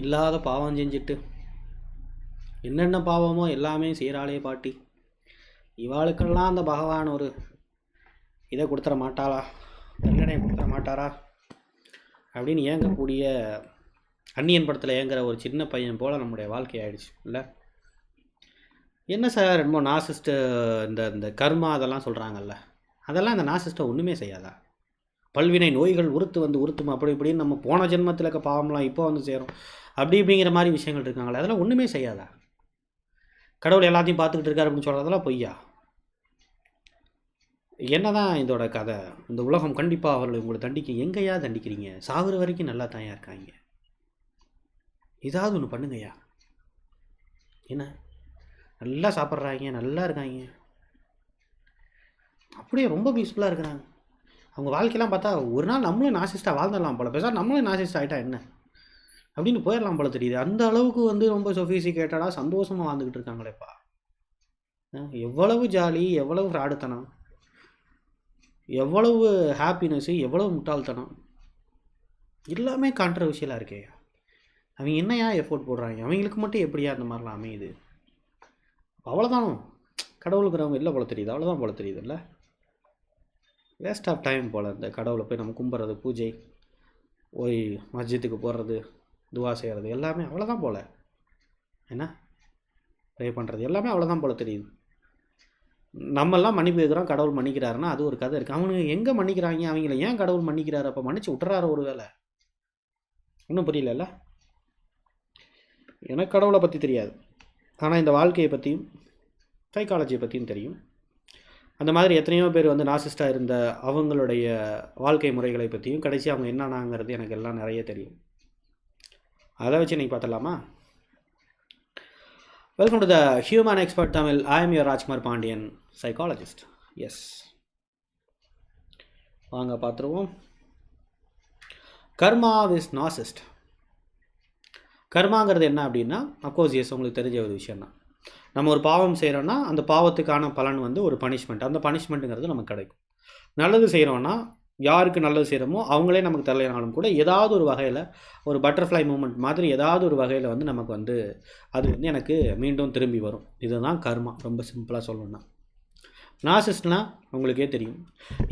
இல்லாத பாவம் செஞ்சுட்டு. என்னென்ன பாவமோ எல்லாமே செய்கிறாளே பாட்டி. இவாளுக்கெல்லாம் அந்த பகவான் ஒரு இதை கொடுத்துட மாட்டாளா? தண்டனை கொடுத்துட மாட்டாரா? அப்படின்னு ஏங்கக்கூடிய அந்நியன் படத்தில் ஏங்குற ஒரு சின்ன பையன் போல் நம்முடைய வாழ்க்கை ஆயிடுச்சு இல்லை? என்ன சார் என்னமோ நாசிஸ்ட்டு இந்த இந்த கர்மா அதெல்லாம் சொல்கிறாங்கல்ல அதெல்லாம் இந்த நாசிஸ்ட்டை ஒன்றுமே செய்யாதா? பல்வினை நோய்கள் உறுத்து வந்து உறுத்தும் அப்படி இப்படின்னு நம்ம போன ஜென்மத்தில் இருக்க பாவம்லாம் இப்போ வந்து சேரும். அப்படி இப்படிங்கிற மாதிரி விஷயங்கள் இருக்காங்களே அதெல்லாம் ஒன்றுமே செய்யாதா? கடவுள் எல்லாத்தையும் பார்த்துக்கிட்டு இருக்காரு அப்படின்னு சொல்கிறதெல்லாம் பொய்யா? என்னதான் இதோட கதை இந்த உலகம் கண்டிப்பாக அவர்களை உங்களை தண்டிக்க எங்கேயா தண்டிக்கிறீங்க? சாகுற வரைக்கும் நல்லா தாயா இருக்காங்க. ஏதாவது ஒன்று பண்ணுங்கய்யா. என்ன? நல்லா சாப்பிட்றாங்க நல்லா இருக்காங்க. அப்படியே ரொம்ப பீஸ்ஃபுல்லாக இருக்கிறாங்க. அவங்க வாழ்க்கையெல்லாம் பார்த்தா ஒரு நாள் நம்மளும் நாசிஸ்டாக வாழ்ந்துடலாம் போல. பேசா நம்மளும் நாசிஸ்ட் ஆகிட்டா என்ன? அப்படின்னு போயிடலாம் போல தெரியுது. அந்த அளவுக்கு வந்து ரொம்ப சொஃபிசிகேட்டடாக சந்தோஷமாக வாழ்ந்துக்கிட்டு இருக்காங்களேப்பா. எவ்வளவு ஜாலி எவ்வளவு ஃப்ராடுத்தனம் எவ்வளவு ஹாப்பினஸ்ஸு எவ்வளவு முட்டாள்தனம். எல்லாமே கான்ட்ரவர்ஷியலாக இருக்கே. அவங்க என்னையா எஃபோர்ட் போடுறாங்க? அவங்களுக்கு மட்டும் எப்படியா அந்த மாதிரிலாம் அமையுது? அவ்வளோதானோ கடவுளுக்குறவங்க இல்லை போல தெரியுது. அவ்வளோதான் போல தெரியுதுல்ல? வேஸ்ட் ஆஃப் டைம் போல் இந்த கடவுளை போய் நம்ம கும்பிட்றது பூஜை போய் மஸ்ஜித்துக்கு போடுறது துவா செய்கிறது எல்லாமே அவ்வளோதான் போல். என்ன? ப்ரே பண்ணுறது எல்லாமே அவ்வளோதான் போல் தெரியுது. நம்மெல்லாம் மன்னிப்பு கேட்குறோம் கடவுள் மன்னிக்கிறாருன்னா அது ஒரு கதை இருக்குது அவனுங்க எங்கே மன்னிக்கிறாங்க? அவங்கள ஏன் கடவுள் மன்னிக்கிறாரு? அப்போ மன்னிச்சு விட்டுறாரு ஒரு வேலை ஒன்றும் புரியலல்ல எனக்கு கடவுளை பற்றி தெரியாது. ஆனால் இந்த வாழ்க்கையை பற்றியும் சைக்காலஜியை பற்றியும் தெரியும். அந்த மாதிரி எத்தனையோ பேர் வந்து நாசிஸ்டாக இருந்த அவங்களுடைய வாழ்க்கை முறைகளை பற்றியும் கடைசி அவங்க என்னன்னாங்கிறது எனக்கு எல்லாம் நிறைய தெரியும். அதை வச்சு நீங்கள் பார்த்தலாமா welcome to the human expert Tamil. I am your Rajkumar Pandian psychologist yes வாங்க பார்த்துருவோம். கர்மா விஸ் நாசிஸ்ட் கர்மாங்கிறது என்ன அப்படின்னா அப்கோர்ஸ் எஸ் உங்களுக்கு தெரிஞ்ச ஒரு விஷயம் தான் நம்ம ஒரு பாவம் செய்கிறோன்னா அந்த பாவத்துக்கான பலன் வந்து ஒரு பனிஷ்மெண்ட் அந்த பனிஷ்மெண்ட்டுங்கிறது நமக்கு கிடைக்கும். நல்லது செய்கிறோன்னா யாருக்கு நல்லது செய்கிறோமோ அவங்களே நமக்கு தரலைனாலும் கூட. ஏதாவது ஒரு வகையில் ஒரு பட்டர்ஃப்ளை மூமெண்ட் மாதிரி ஏதாவது ஒரு வகையில் வந்து நமக்கு வந்து அது வந்து எனக்கு மீண்டும் திரும்பி வரும். இதுதான் கர்மா. ரொம்ப சிம்பிளாக சொல்லணும்னா. நாசிஸ்ட்னா உங்களுக்கே தெரியும்.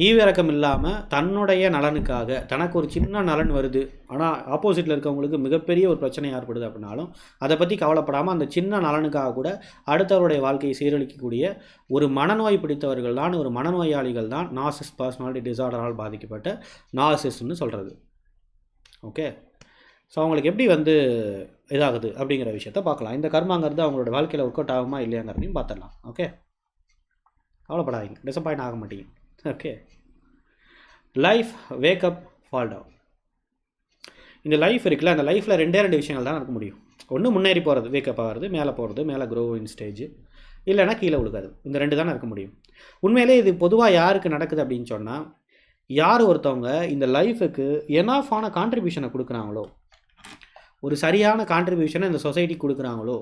ஈவிரக்கம் இல்லாமல் தன்னுடைய நலனுக்காக தனக்கு ஒரு சின்ன நலன் வருது ஆனால் ஆப்போசிட்டில் இருக்கவங்களுக்கு மிகப்பெரிய ஒரு பிரச்சனை ஏற்படுது அப்படின்னாலும் அதை பற்றி கவலைப்படாமல் அந்த சின்ன நலனுக்காக கூட அடுத்தவருடைய வாழ்க்கையை சீரழிக்கக்கூடிய ஒரு மனநோய் பிடித்தவர்கள் தான் ஒரு மனநோயாளிகள் தான் நாசிஸ் பர்சனாலிட்டி டிசார்டரால் பாதிக்கப்பட்ட நாசிஸ்ன்னு சொல்கிறது ஓகே ஸோ அவங்களுக்கு எப்படி வந்து இதாகுது அப்படிங்கிற விஷயத்த பார்க்கலாம். இந்த கர்மாங்கிறது அவங்களோட வாழ்க்கையில் ஒர்க் அவுட் ஆகுமா இல்லையாங்கிறதையும் பார்த்துடலாம். ஓகே கவலைப்படாதீங்க. டிசப்பாயிண்ட் ஆக மாட்டீங்க. Okay life wake up fall down இந்த லைஃப் இருக்குல்ல அந்த லைஃப்பில் ரெண்டே ரெண்டு விஷயங்கள் தான் நடக்க முடியும். ஒன்று முன்னேறி போகிறது வேக்கப் ஆகிறது மேலே போகிறது மேலே க்ரோவிங் ஸ்டேஜ் இல்லைன்னா கீழே விழுக்காது இந்த ரெண்டு தான் இருக்க முடியும். உண்மையிலே இது பொதுவாக யாருக்கு நடக்குது அப்படின்னு சொன்னால் யார் ஒருத்தவங்க இந்த லைஃபுக்கு எனாஃபான கான்ட்ரிபியூஷனை கொடுக்குறாங்களோ ஒரு சரியான கான்ட்ரிபியூஷனை இந்த சொசைட்டி கொடுக்குறாங்களோ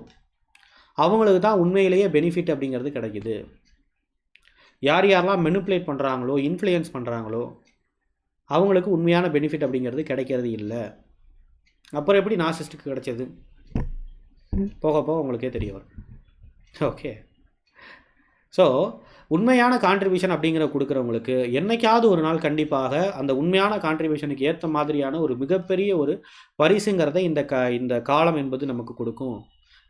அவங்களுக்கு தான் உண்மையிலேயே பெனிஃபிட் அப்படிங்கிறது கிடைக்குது. யார் யாரெல்லாம் மெனுப்புலேட் பண்ணுறாங்களோ இன்ஃப்ளூயன்ஸ் பண்ணுறாங்களோ அவங்களுக்கு உண்மையான பெனிஃபிட் அப்படிங்கிறது கிடைக்கிறது இல்லை. அப்புறம் எப்படி நாசிஸ்ட்டுக்கு கிடைச்சது? போக போக உங்களுக்கே தெரிய வரும். ஓகே ஸோ உண்மையான கான்ட்ரிபியூஷன் அப்படிங்கிற கொடுக்குறவங்களுக்கு என்னைக்காவது ஒரு நாள் கண்டிப்பாக அந்த உண்மையான கான்ட்ரிபியூஷனுக்கு ஏற்ற மாதிரியான ஒரு மிகப்பெரிய ஒரு பரிசுங்கிறத இந்த க இந்த காலம் என்பது நமக்கு கொடுக்கும்.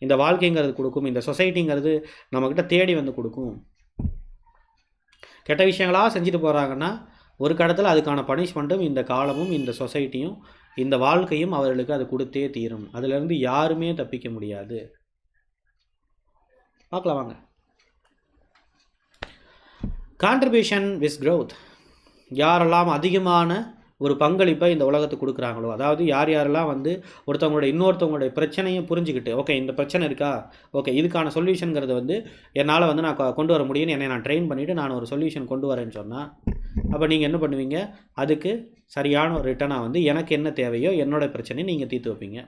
இந்த வாழ்க்கைங்கிறது கொடுக்கும். இந்த சொசைட்டிங்கிறது நம்மக்கிட்ட தேடி வந்து கொடுக்கும். கெட்ட விஷயங்களாக செஞ்சுட்டு போகிறாங்கன்னா ஒரு கடத்தில் அதுக்கான பனிஷ்மெண்ட்டும் இந்த காலமும் இந்த சொசைட்டியும் இந்த வாழ்க்கையும் அவர்களுக்கு அது கொடுத்தே தீரும். அதிலிருந்து யாருமே தப்பிக்க முடியாது. பார்க்கலாம் வாங்க. கான்ட்ரிபியூஷன் விஸ் க்ரௌத் யாரெல்லாம் அதிகமான ஒரு பங்களிப்பை இந்த உலகத்துக்கு கொடுக்குறாங்களோ? அதாவது யார் யாரெல்லாம் வந்து ஒருத்தவங்களோட இன்னொருத்தவங்களுடைய பிரச்சனையும் புரிஞ்சுக்கிட்டு ஓகே இந்த பிரச்சனை இருக்கா? ஓகே இதுக்கான சொல்யூஷனுங்கிறது வந்து என்னால் வந்து நான் கொண்டு வர முடியும்னு என்னை நான் ட்ரெயின் பண்ணிவிட்டு நான் ஒரு சொல்யூஷன் கொண்டு வரேன்னு சொன்னால் அப்போ நீங்கள் என்ன பண்ணுவீங்க? அதுக்கு சரியான ஒரு ரிட்டனாக வந்து எனக்கு என்ன தேவையோ என்னோட பிரச்சனையை நீங்கள் தீர்த்து வைப்பீங்க.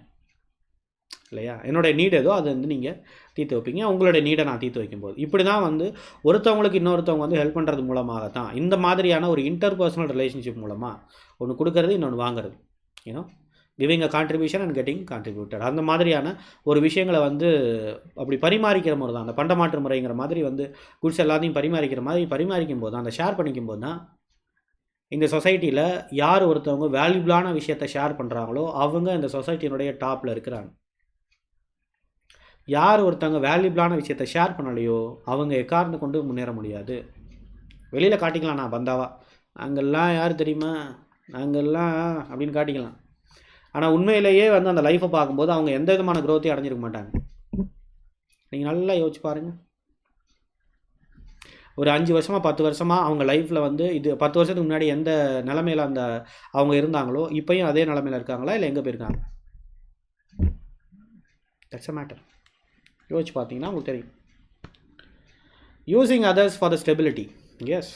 இல்லையா? என்னோடய நீட் ஏதோ அதை வந்து நீங்கள் தீர்த்து வைப்பீங்க. உங்களுடைய நீடை நான் தீர்த்து வைக்கும்போது. இப்படி தான் வந்து ஒருத்தவங்களுக்கு இன்னொருத்தவங்க வந்து ஹெல்ப் பண்ணுறது மூலமாக தான் இந்த மாதிரியான ஒரு இன்டர்பர்சனல் ரிலேஷன்ஷிப் மூலமாக ஒன்று கொடுக்கறது இன்னொன்று வாங்குறது. ஏன்னா giving a contribution and getting contributed அந்த மாதிரியான ஒரு விஷயங்களை வந்து அப்படி பரிமாறிக்கிற முறை தான். அந்த பண்டமாற்று முறைங்கிற மாதிரி வந்து குட்ஸ் எல்லாத்தையும் பரிமாறிக்கிற மாதிரி பரிமாறிக்கும் போது தான் அந்த ஷேர் பண்ணிக்கும் போது தான் இந்த சொசைட்டியில் யார் ஒருத்தவங்க வேல்யூபிளான விஷயத்தை ஷேர் பண்ணுறாங்களோ அவங்க இந்த சொசைட்டியினுடைய டாப்பில் இருக்கிறாங்க. யார் ஒருத்தவங்க வேல்யூபிளான விஷயத்தை ஷேர் பண்ணலையோ அவங்க எக்கார்ந்து கொண்டு முன்னேற முடியாது. வெளியில் காட்டிக்கலாம் நான் பந்தாவா. நாங்கள்லாம் யார் தெரியுமா? நாங்கள்லாம் அப்படின்னு காட்டிக்கலாம். ஆனால் உண்மையிலேயே வந்து அந்த லைஃப்பை பார்க்கும்போது அவங்க எந்த விதமான க்ரோத்தையும் அடைஞ்சிருக்க மாட்டாங்க. நீங்கள் நல்லா யோசிச்சு பாருங்கள் ஒரு அஞ்சு வருஷமாக பத்து வருஷமாக அவங்க லைஃப்பில் வந்து இது பத்து வருஷத்துக்கு முன்னாடி எந்த நிலமையில் அந்த அவங்க இருந்தாங்களோ இப்போயும் அதே நிலமையில் இருக்காங்களா இல்லை எங்கே போயிருக்காங்க? தட்ஸ் அ மேட்டர் யோசிச்சு பார்த்தீங்கன்னா உங்களுக்கு தெரியும். Using others for the stability yes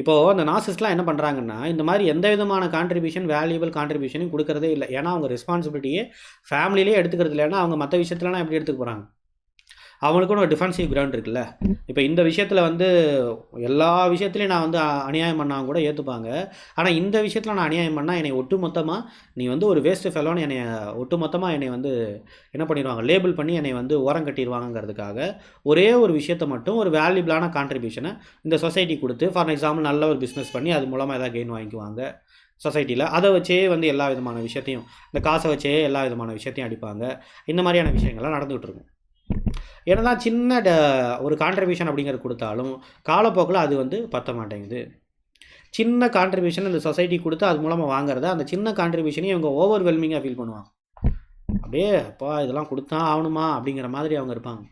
இப்போது அந்த நாசிஸ்ட்லாம் என்ன பண்ணுறாங்கன்னா இந்த மாதிரி எந்த விதமான கான்ட்ரிபியூஷன் வேல்யூபிள் கான்ட்ரிபியூஷனையும் கொடுக்கறதே இல்லை. ஏன்னா அவங்க ரெஸ்பான்சிபிலிட்டியே ஃபேமிலியிலே எடுத்துக்கிறது இல்லைன்னா அவங்க மற்ற விஷயத்துலலாம் எப்படி எடுத்துக்க போகிறாங்க அவங்களுக்கும் ஒரு டிஃபென்சிவ் கிரவுண்ட் இருக்குல்ல. இப்போ இந்த விஷயத்தில் வந்து எல்லா விஷயத்துலையும் நான் வந்து அநியாயம் பண்ணாங்க கூட ஏற்றுப்பாங்க ஆனால் இந்த விஷயத்தில் நான் அநியாயம் பண்ணால் என்னை ஒட்டு மொத்தமாக நீ வந்து ஒரு வேஸ்ட்டு ஃபெலோன்னு என்னை ஒட்டு மொத்தமாக என்னை வந்து என்ன பண்ணிடுவாங்க லேபிள் பண்ணி என்னை வந்து ஓரம் கட்டிடுவாங்கங்கிறதுக்காக ஒரே ஒரு விஷயத்தை மட்டும் ஒரு வேல்யூபிளான கான்ட்ரிபியூஷனை இந்த சொசைட்டி கொடுத்து ஃபார் எக்ஸாம்பிள் நல்ல ஒரு பிஸ்னஸ் பண்ணி அது மூலமாக ஏதாவது கெயின் வாங்கிக்குவாங்க சொசைட்டியில் அதை வச்சே வந்து எல்லா விதமான விஷயத்தையும் இந்த காசை வச்சே எல்லா விதமான விஷயத்தையும் அடிப்பாங்க. இந்த மாதிரியான விஷயங்கள்லாம் நடந்துகிட்டு இருக்கும். என்னதான் சின்ன ட ஒரு கான்ட்ரிபியூஷன் அப்படிங்கிறது கொடுத்தாலும் காலப்போக்கில் அது வந்து பற்ற மாட்டேங்குது. சின்ன கான்ட்ரிபியூஷன் இந்த சொசைட்டி கொடுத்து அது மூலமாக வாங்குறத அந்த சின்ன கான்ட்ரிபியூஷனையும் இவங்க ஓவர் வெல்மிங்காக ஃபீல் பண்ணுவாங்க. அப்படியே அப்பா இதெல்லாம் கொடுத்தா ஆகணுமா? அப்படிங்கிற மாதிரி அவங்க இருப்பாங்க.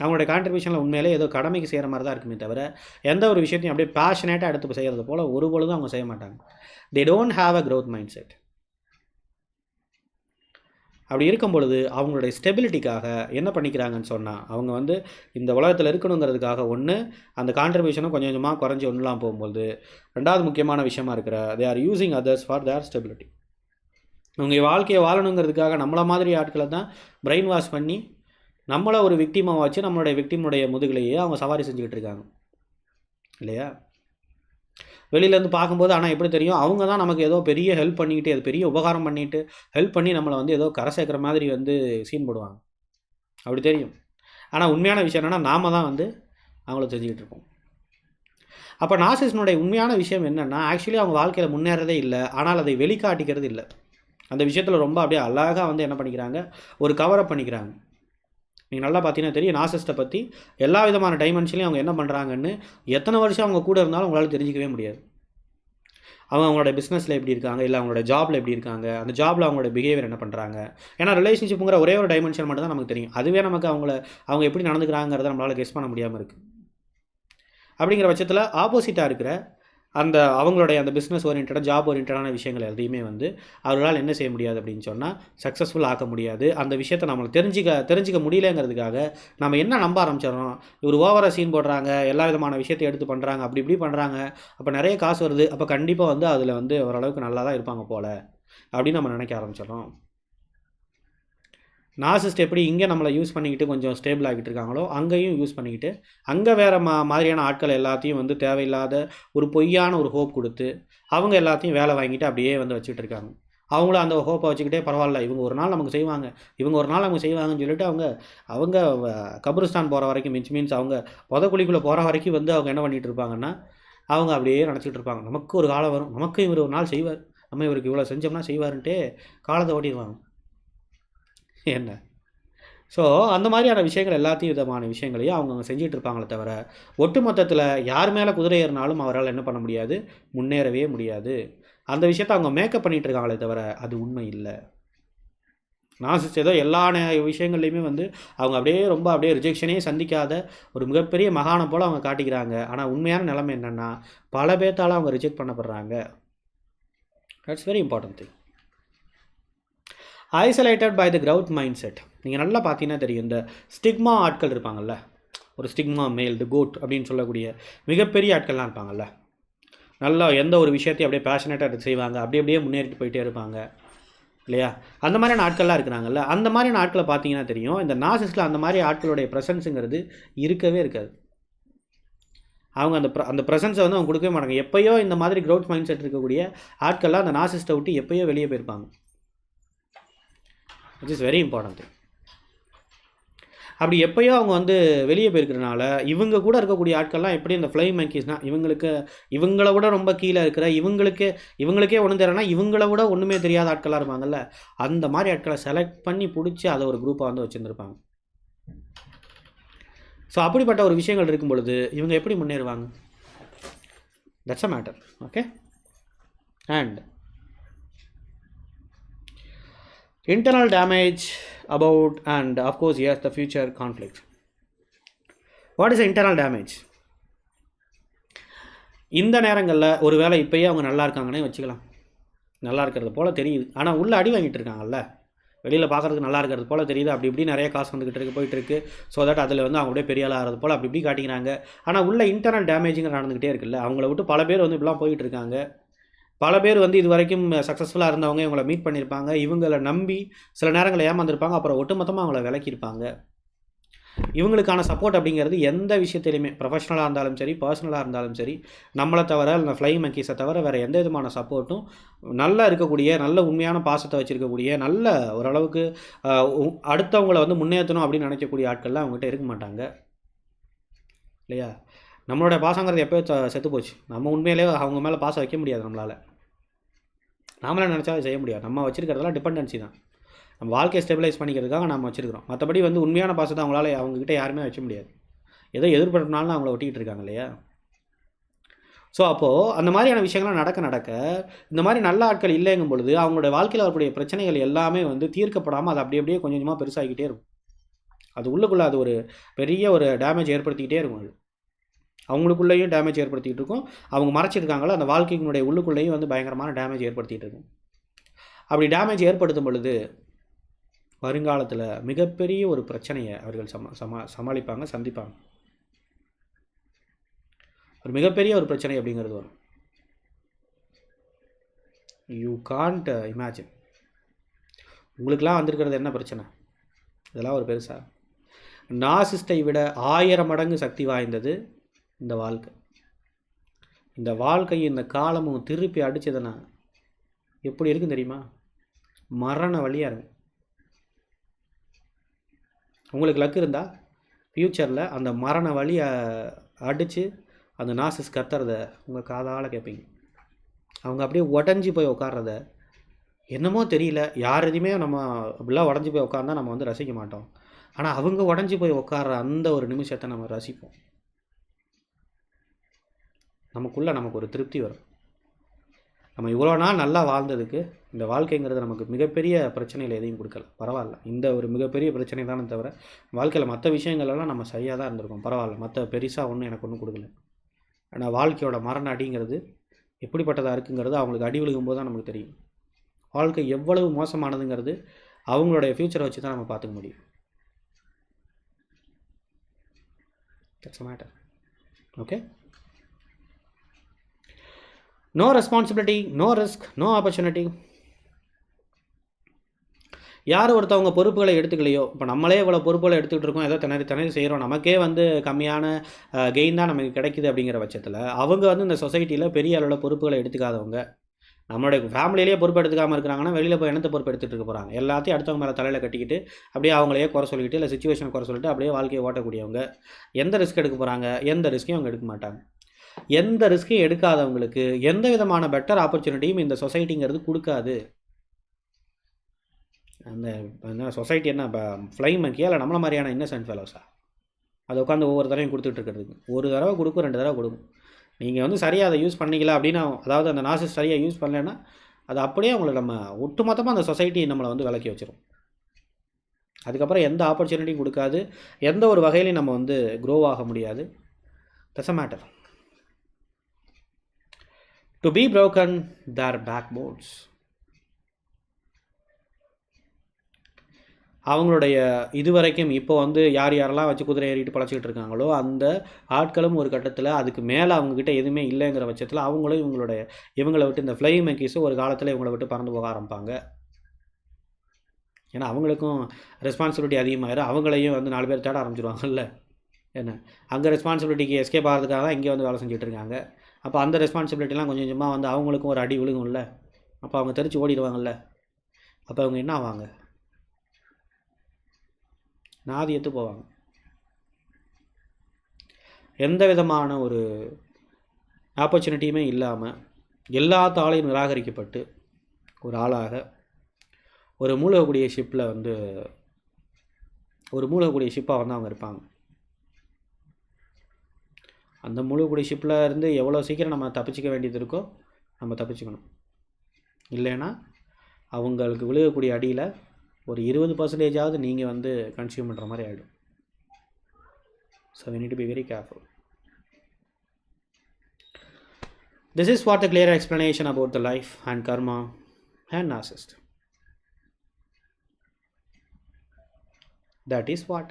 அவங்களுடைய கான்ட்ரிபியூஷனில் உண்மையிலே ஏதோ கடமைக்கு செய்கிற மாதிரி தான் இருக்குமே தவிர எந்த ஒரு விஷயத்தையும் அப்படியே பேஷனேட்டாக எடுத்து செய்கிறது போல் ஒரு பொழுதும் அவங்க செய்ய மாட்டாங்க. They don't have a growth mindset அப்படி இருக்கும் பொழுது அவங்களுடைய ஸ்டெபிலிட்டிக்காக என்ன பண்ணிக்கிறாங்கன்னு சொன்னால் அவங்க வந்து இந்த உலகத்தில் இருக்கணுங்கிறதுக்காக ஒன்று அந்த கான்ட்ரிபியூஷனும் கொஞ்சம் கொஞ்சமாக குறைஞ்சி ஒன்றுலாம் போகும்போது ரெண்டாவது முக்கியமான விஷயமா இருக்கிற they are using others for their stability அவங்க வாழ்க்கையை வாழணுங்கிறதுக்காக நம்மளை மாதிரி ஆட்களை தான் பிரெயின் வாஷ் பண்ணி நம்மளை ஒரு விக்டிமாக வச்சு நம்மளுடைய விக்டிமுடைய முதுகலையே அவங்க சவாரி செஞ்சுக்கிட்டு இருக்காங்க. இல்லையா? வெளியிலேருந்து பார்க்கும்போது ஆனால் எப்படி தெரியும்? அவங்க தான் நமக்கு ஏதோ பெரிய ஹெல்ப் பண்ணிக்கிட்டு அது பெரிய உபகாரம் பண்ணிட்டு ஹெல்ப் பண்ணி நம்மளை வந்து ஏதோ கரை சேர்க்குற மாதிரி வந்து சீன் போடுவாங்க. அப்படி தெரியும். ஆனால் உண்மையான விஷயம் என்னென்னா நாம தான் வந்து அவங்கள செஞ்சுக்கிட்டு இருப்போம் அப்போ நாசிஸ்னுடைய உண்மையான விஷயம் என்னென்னா ஆக்சுவலி அவங்க வாழ்க்கையில் முன்னேறதே இல்லை. ஆனால் அதை வெளிக்காட்டிக்கிறது இல்லை. அந்த விஷயத்தில் ரொம்ப அப்படியே அழகாக வந்து என்ன பண்ணிக்கிறாங்க? ஒரு கவரப் பண்ணிக்கிறாங்க. நீங்கள் நல்லா பார்த்தீங்கன்னா தெரியும் நாசஸ்ட்டை பற்றி எல்லா விதமான டைமென்ஷன்லையும் அவங்க என்ன பண்ணுறாங்கன்னு எத்தனை வருஷம் அவங்க கூட இருந்தாலும் உங்களால் தெரிஞ்சிக்கவே முடியாது. அவங்க அவங்களோட பிஸ்னஸில் எப்படி இருக்காங்க இல்லை அவங்களோட ஜாப்பில் எப்படி இருக்காங்க அந்த ஜாப்பில் அவங்களோட பிஹேவியர் என்ன பண்ணுறாங்க ஏன்னா ரிலேஷன்ஷிப்புங்கிற ஒரே ஒரு டைமென்ஷன் மட்டும் தான் நமக்கு தெரியும். அதுவே நமக்கு அவங்கள அவங்க எப்படி நடந்துக்கிறாங்கிறத நம்மளால் கெஸ் பண்ண முடியாமல் இருக்குது அப்படிங்கிற பட்சத்தில் ஆப்போசிட்டாக இருக்கிற அந்த அவங்களுடைய அந்த பிஸ்னஸ் ஓரியன்டாக ஜாப் ஓரியன்டான விஷயங்கள் எதையுமே வந்து அவர்களால் என்ன செய்ய முடியாது அப்படின்னு சொன்னால் சக்ஸஸ்ஃபுல் ஆக்க முடியாது. அந்த விஷயத்தை நம்மளை தெரிஞ்சிக்க தெரிஞ்சிக்க முடியலங்கிறதுக்காக நம்ம என்ன நம்ப ஆரம்பிச்சிடறோம்? இவர் ஓவராக சீன் போடுறாங்க எல்லா விதமான விஷயத்தை எடுத்து பண்ணுறாங்க அப்படி இப்படி பண்ணுறாங்க அப்போ நிறைய காசு வருது. அப்போ கண்டிப்பாக வந்து அதில் வந்து ஓரளவுக்கு நல்லா தான் இருப்பாங்க போல் அப்படின்னு நம்ம நினைக்க ஆரம்பிச்சிடறோம். நாசிஸ்ட் எப்படி இங்கே நம்மளை யூஸ் பண்ணிக்கிட்டு கொஞ்சம் ஸ்டேபிள் ஆகிட்டு இருக்காங்களோ அங்கேயும் யூஸ் பண்ணிக்கிட்டு அங்கே வேறு மா மாதிரியான ஆட்கள் எல்லாத்தையும் வந்து தேவையில்லாத ஒரு பொய்யான ஒரு ஹோப் கொடுத்து அவங்க எல்லாத்தையும் வேலை வாங்கிட்டு அப்படியே வந்து வச்சுட்டு இருக்காங்க. அவங்களும் அந்த ஹோப்பை வச்சுக்கிட்டே பரவாயில்ல இவங்க ஒரு நாள் நமக்கு செய்வாங்க இவங்க ஒரு நாள் அவங்க செய்வாங்கன்னு சொல்லிட்டு அவங்க அவங்க வ- கபிரிஸ்தான் போகிற வரைக்கும் மீன்ஸ் மீன்ஸ் அவங்க புதக்குழிக்குள்ளே போகிற வரைக்கும் வந்து அவங்க என்ன பண்ணிகிட்டு இருப்பாங்கன்னா அவங்க அப்படியே நினச்சிட்டு இருப்பாங்க. நமக்கு ஒரு காலம் வரும் நமக்கு இவர் ஒரு நாள் செய்வார் நம்ம இவருக்கு இவ்வளோ செஞ்சோம்னா செய்வாருன்ட்டு காலத்தை ஓட்டிடுவாங்க. என்ன? ஸோ அந்த மாதிரியான விஷயங்கள் எல்லாத்தையும் விதமான விஷயங்களையும் அவங்க அவங்க செஞ்சுட்டு இருப்பாங்களே தவிர ஒட்டு மொத்தத்தில் யார் மேலே குதிரை ஏறினாலும் அவரால் என்ன பண்ண முடியாது? முன்னேறவே முடியாது. அந்த விஷயத்த அவங்க மேக்கப் பண்ணிகிட்டு இருக்காங்களே தவிர அது உண்மை இல்லை. நாசிஸ்ட் ஏதோ எல்லா விஷயங்கள்லையுமே வந்து அவங்க அப்படியே ரொம்ப அப்படியே ரிஜெக்ஷனே சந்திக்காத ஒரு மிகப்பெரிய மகானம் போல் அவங்க காட்டிக்கிறாங்க. ஆனால் உண்மையான நிலைமை என்னென்னா பல பேத்தால் அவங்க reject பண்ணப்படுறாங்க. That's very important thing isolated by the growth mind set நீங்கள் நல்லா பார்த்தீங்கன்னா தெரியும் இந்த ஸ்டிக்மா ஆட்கள் இருப்பாங்கல்ல ஒரு ஸ்டிக்மா மேல் தி கோட் அப்படின்னு சொல்லக்கூடிய மிகப்பெரிய ஆட்கள்லாம் இருப்பாங்கல்ல. நல்லா எந்த ஒரு விஷயத்தையும் அப்படியே பேஷனேட்டாக செய்வாங்க அப்படியே அப்படியே முன்னேறிட்டு போயிட்டே இருப்பாங்க இல்லையா? அந்த மாதிரியான ஆட்கள்லாம் இருக்கிறாங்கல்ல அந்த மாதிரியான ஆட்களை பார்த்தீங்கன்னா தெரியும் இந்த நாசிஸில் அந்த மாதிரி ஆட்களுடைய ப்ரெசன்ஸுங்கிறது இருக்கவே இருக்காது. அவங்க அந்த ப்ர- அந்த ப்ரெசன்ஸை வந்து அவங்க கொடுக்கவே மாட்டாங்க. எப்போயோ இந்த மாதிரி க்ரௌத் மைண்ட் செட் இருக்கக்கூடிய ஆட்கள்லாம் அந்த நாசிஸ்ட்டை விட்டு எப்போயோ வெளியே போயிருப்பாங்க. விச் இஸ் வெரி இம்பார்ட்டன்ட் அப்படி எப்பயோ அவங்க வந்து வெளியே போயிருக்கிறனால இவங்க கூட இருக்கக்கூடிய ஆட்கள்லாம் எப்படி இந்த ஃப்ளை மங்கீஸ்னால் இவங்களுக்கு இவங்கள விட ரொம்ப கீழே இருக்கிற இவங்களுக்கு இவங்களுக்கே ஒன்றும் தெரியலனா இவங்கள விட ஒன்றுமே தெரியாத ஆட்களாக இருப்பாங்கல்ல அந்த மாதிரி ஆட்களை செலக்ட் பண்ணி பிடிச்சி அதை ஒரு குரூப்பாக வந்து வச்சுருந்துருப்பாங்க. ஸோ அப்படிப்பட்ட ஒரு விஷயங்கள் இருக்கும் பொழுது இவங்க எப்படி முன்னேறுவாங்க? That's a matter okay and internal damage about and of course yes the future conflict. What is the internal damage? இந்த நேரங்களில் ஒரு வேளை இப்போயே அவங்க நல்லா இருக்காங்கன்னே வச்சுக்கலாம். நல்லா இருக்கிறது போல் தெரியுது. ஆனால் உள்ளே அடி வாங்கிட்டு இருக்காங்கல்ல. வெளியில் பார்க்குறதுக்கு நல்லா இருக்கிறது போல் தெரியுது. அப்படி இப்படி நிறைய காசு வந்துக்கிட்டு இருக்கு போயிட்டு இருக்கு. ஸோ தட் அதில் வந்து அவங்க அப்படியே பெரிய ஆளாக ஆகிறது போல் அப்படி இப்படி காட்டிக்கிறாங்க. ஆனால் உள்ள இன்டர்னல் டேமேஜிங் நடந்துக்கிட்டே இருக்குல்ல. அவங்கள விட்டு பல பேர் வந்து இப்படிலாம் போயிட்டு இருக்காங்க. பல பேர் வந்து இது வரைக்கும் சக்ஸஸ்ஃபுல்லாக இருந்தவங்க இவங்கள மீட் பண்ணியிருப்பாங்க. இவங்களை நம்பி சில நேரங்களில் ஏமாந்துருப்பாங்க. அப்புறம் ஒட்டுமொத்தமாக அவங்கள விலக்கியிருப்பாங்க. இவங்களுக்கான சப்போர்ட் அப்படிங்கிறது எந்த விஷயத்திலையுமே ப்ரொஃபஷனலாக இருந்தாலும் சரி பர்சனலாக இருந்தாலும் சரி நம்மளை தவிர இல்லை ஃப்ளை மங்கீஸை தவிர வேறு எந்த விதமான சப்போர்ட்டும் நல்லா இருக்கக்கூடிய நல்ல உண்மையான பாசத்தை வச்சுருக்கக்கூடிய நல்ல ஓரளவுக்கு அடுத்தவங்களை அடுத்தவங்கள வந்து முன்னேற்றணும் அப்படின்னு நினைக்கக்கூடிய ஆட்கள்லாம் அவங்ககிட்ட இருக்க மாட்டாங்க. இல்லையா? நம்மளோட பாசங்கிறது எப்போ செத்து போச்சு. நம்ம உண்மையிலே அவங்க மேலே பாசம் வைக்க முடியாது நம்மளால். நாமளே நினச்சா செய்ய முடியாது. நம்ம வச்சிருக்கிறதெல்லாம் டிபெண்டன்சி தான். நம்ம வாழ்க்கையை ஸ்டெபிலைஸ் பண்ணிக்கிறதுக்காக நம்ம வச்சுருக்கிறோம். மற்றபடி வந்து உண்மையான பாசத்தை அவங்களால அவங்ககிட்ட யாருமே வைக்க முடியாது. ஏதோ எதிர்பார்த்தனாலும் அவங்கள ஒட்டிக்கிட்டு இருக்காங்க இல்லையா? ஸோ அப்போது அந்த மாதிரியான விஷயங்கள்லாம் நடக்க நடக்க இந்த மாதிரி நல்ல ஆட்கள் இல்லைங்கும் பொழுது அவங்களோட வாழ்க்கையில் வரக்கூடிய பிரச்சனைகள் எல்லாமே வந்து தீர்க்கப்படாமல் அது அப்படி அப்படியே கொஞ்சம் கொஞ்சமாக பெருசாகிக்கிட்டே இருக்கும். அது உள்ளுக்குள்ளே அது ஒரு பெரிய ஒரு டேமேஜ் ஏற்படுத்திக்கிட்டே இருக்கும் அது. அவங்களுக்குள்ளேயும் டேமேஜ் ஏற்படுத்திகிட்டு இருக்கும். அவங்க மறைச்சிருக்காங்களோ அந்த வாழ்க்கையினுடைய உள்ளுக்குள்ளேயும் வந்து பயங்கரமான டேமேஜ் ஏற்படுத்திகிட்டு இருக்கும். அப்படி டேமேஜ் ஏற்படுத்தும் பொழுது வருங்காலத்தில் மிகப்பெரிய ஒரு பிரச்சனையை அவர்கள் சமா சமா சமாளிப்பாங்க சந்திப்பாங்க. ஒரு மிகப்பெரிய ஒரு பிரச்சனை அப்படிங்கிறது வரும். யூ காண்ட் இமேஜின் உங்களுக்கெல்லாம் வந்திருக்கிறது என்ன பிரச்சனை? இதெல்லாம் ஒரு பெருசா? நாசிஸ்டை விட ஆயிரம் மடங்கு சக்தி வாய்ந்தது இந்த வாழ்க்கை. இந்த வாழ்க்கை இந்த காலமும் திருப்பி அடித்ததுன்னா எப்படி இருக்கும் தெரியுமா? மரண வழியாக இருக்கும். உங்களுக்கு லக்கு இருந்தால் ஃப்யூச்சரில் அந்த மரண வழியை அடித்து அந்த நாசிஸ் கத்துறத உங்கள் காதால் கேட்பீங்க அவங்க அப்படியே உடஞ்சி போய் உட்கார்றத என்னமோ தெரியல. யார் எதையுமே நம்ம அப்படிலாம் உடஞ்சி போய் உட்காந்தா நம்ம வந்து ரசிக்க மாட்டோம். ஆனால் அவங்க உடஞ்சி போய் உட்கார்ற அந்த ஒரு நிமிஷத்தை நம்ம ரசிப்போம். நமக்குள்ளே நமக்கு ஒரு திருப்தி வரும். நம்ம இவ்வளோ நாள் நல்லா வாழ்ந்ததுக்கு இந்த வாழ்க்கைங்கிறது நமக்கு மிகப்பெரிய பிரச்சனையில் எதையும் கொடுக்கல. பரவாயில்ல. இந்த ஒரு மிகப்பெரிய பிரச்சனை தானே தவிர வாழ்க்கையில் மற்ற விஷயங்கள்லாம் நம்ம சரியாக தான் இருந்திருக்கோம். பரவாயில்ல. மற்ற பெருசாக ஒன்றும் எனக்கு ஒன்றும் கொடுக்கல. ஆனால் வாழ்க்கையோட மரண அடிங்கிறது எப்படிப்பட்டதாக இருக்குங்கிறது அவங்களுக்கு அடி விழுகும்போது தான் நமக்கு தெரியும். வாழ்க்கை எவ்வளவு மோசமானதுங்கிறது அவங்களுடைய ஃப்யூச்சரை வச்சு தான் நம்ம பார்த்துக்க முடியும். That's matter okay no responsibility no risk no opportunity யார் ஒருத்தவங்க பொறுப்புகளை எடுத்துக்கலையோ இப்போ நம்மளே இவ்வளோ பொறுப்புகளை எடுத்துக்கிட்டு இருக்கோம் ஏதோ திணறி திணறி செய்கிறோம் நமக்கே வந்து கம்மியான கெயின் தான் நமக்கு கிடைக்குது அப்படிங்கிற பட்சத்தில் அவங்க வந்து இந்த சொசைட்டியில் பெரிய அளவில் பொறுப்புகளை எடுத்துக்காதவங்க. நம்மளுடைய ஃபேமிலியிலேயே பொறுப்பு எடுத்துக்காமல் இருக்கிறாங்கன்னா வெளியில் போய் என்னத்தை பொறுப்பு எடுத்துகிட்டு இருக்க போகிறாங்க எல்லாத்தையும் அடுத்தவங்க மேலே தலையில் கட்டிக்கிட்டு அப்படியே அவங்களையே குறை சொல்லிக்கிட்டு இல்லை சுச்சுவேஷன் குறை சொல்லிட்டு அப்படியே வாழ்க்கையை ஓட்டக்கூடியவங்க. எந்த ரிஸ்க் எடுக்க போகிறாங்க எந்த ரிஸ்க்கையும் அவங்க எடுக்க மாட்டாங்க. எந்த ரிஸ்க்கையும் எடுக்காதவங்களுக்கு எந்த விதமான பெட்டர் ஆப்பர்ச்சுனிட்டியும் இந்த சொசைட்டிங்கிறது கொடுக்காது. அந்த என்ன சொசைட்டி என்ன இப்போ ஃப்ளை மங்கியா இல்லை நம்மள மாதிரியான இன்னசென்ட் ஃபெலோஸா அதை உட்காந்து ஒவ்வொரு தடவையும் கொடுத்துட்டு இருக்கிறதுக்கு. ஒரு தடவை கொடுக்கும் ரெண்டு தடவை கொடுக்கும். நீங்கள் வந்து சரியாக அதை யூஸ் பண்ணிக்கல அப்படின்னா அதாவது அந்த நாசஸ் சரியாக யூஸ் பண்ணலைன்னா அது அப்படியே உங்களை நம்ம ஒட்டுமொத்தமாக அந்த சொசைட்டி நம்மளை வந்து விளக்கி வச்சிடும் அதுக்கப்புறம் எந்த ஆப்பர்ச்சுனிட்டியும் கொடுக்காது. எந்த ஒரு வகையிலையும் நம்ம வந்து க்ரோ ஆக முடியாது. That's matter to be broken their back boards அவங்களுடைய இதுவரைக்கும் இப்போ வந்து யார் யாரெல்லாம் வச்சு குதிரை ஏறிட்டு பழச்சிக்கிட்டு இருக்காங்களோ அந்த ஆட்களும் ஒரு கட்டத்தில் அதுக்கு மேலே அவங்கக்கிட்ட எதுவுமே இல்லைங்கிற பட்சத்தில் அவங்களும் இவங்களுடைய இவங்களை விட்டு இந்த ஃப்ளை மேக்கீஸும் ஒரு காலத்தில் இவங்களை விட்டு பறந்து போக ஆரம்பிப்பாங்க. ஏன்னா அவங்களுக்கும் ரெஸ்பான்சிபிலிட்டி அதிகமாகிடும் அவங்களையும் வந்து நாலு பேர் தேட ஆரம்பிச்சிருவாங்கல்ல. என்ன? அங்கே ரெஸ்பான்சிபிலிட்டிக்கு எஸ்கேப் ஆகிறதுக்காக தான் இங்கே வந்து வேலை செஞ்சுட்டு இருக்காங்க. அப்போ அந்த ரெஸ்பான்சிபிலிட்டிலாம் கொஞ்சம் கொஞ்சமாக வந்து அவங்களுக்கும் ஒரு அடி விழுகும்ல. அப்போ அவங்க தெரிச்சு ஓடிடுவாங்கல்ல. அப்போ அவங்க என்ன ஆவாங்க? நாதி எத்து போவாங்க. எந்த விதமான ஒரு ஆப்பர்ச்சுனிட்டியுமே இல்லாமல் எல்லா தாளையும் நிராகரிக்கப்பட்டு ஒரு ஆளாக ஒரு மூழ்கக்கூடிய ஷிப்பில் வந்து ஒரு மூழ்கக்கூடிய ஷிப்பாக வந்து அவங்க இருப்பாங்க. அந்த மூழ்கக்கூடிய ஷிப்பில் இருந்து எவ்வளோ சீக்கிரம் நம்ம தப்பிச்சிக்க வேண்டியது இருக்கோ நம்ம தப்பிச்சுக்கணும். இல்லைன்னா அவங்களுக்கு விழுகக்கூடிய அடியில் ஒரு இருபது பர்சன்டேஜாவது நீங்கள் வந்து கன்சியூம் பண்ணுற மாதிரி ஆகிடும் so we need to be very careful. This is what a clear explanation the life and karma karma and narcissist. That is what